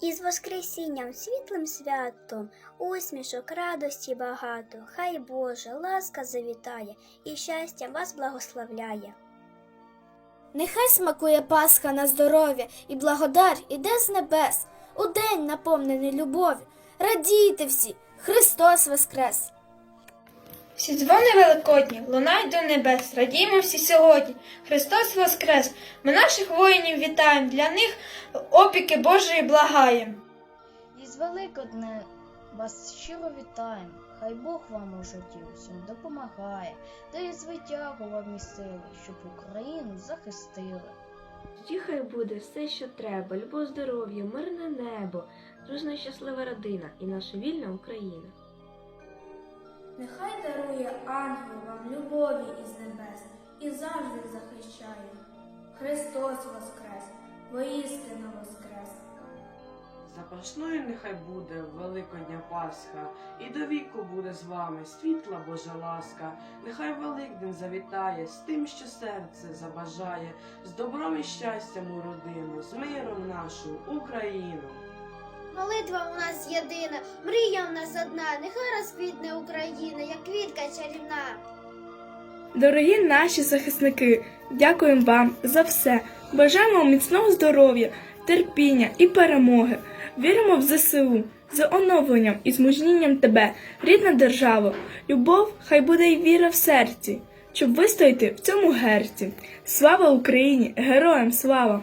Із Воскресінням, світлим святом, усмішок, радості багато, хай Боже, ласка завітає і щастя вас благословляє. Нехай смакує Пасха на здоров'я, і благодар іде з небес. У день наповнений любові. Радійте всі, Христос Воскрес! Всі дзвони великодні лунають до небес. Радіємо всі сьогодні. Христос Воскрес! Ми наших воїнів вітаємо, для них опіки Божої благаєм. Із Великодне вас щиро вітаємо. Хай Бог вам у житті усім допомагає, дає звитягу вам і сили, щоб Україну захистили. Тоді хай буде все, що треба, любов, здоров'я, мирне небо, дружна щаслива родина і наша вільна Україна. Нехай дарує ангел вам любові із небес і завжди захищає. Христос Воскрес, воістину Воскрес! Запашною нехай буде Великодня Пасха, і до віку буде з вами світла Божа ласка. Нехай Великдень завітає з тим, що серце забажає, з добром і щастям у родину, з миром нашу Україну. Молитва у нас єдина, мрія у нас одна, нехай розквітне Україна, як квітка чарівна. Дорогі наші захисники, дякуємо вам за все. Бажаємо міцного здоров'я, терпіння і перемоги. Віримо в ЗСУ за оновленням і змужнінням тебе, рідна держава. Любов, хай буде й віра в серці, щоб вистояти в цьому герці. Слава Україні! Героям слава!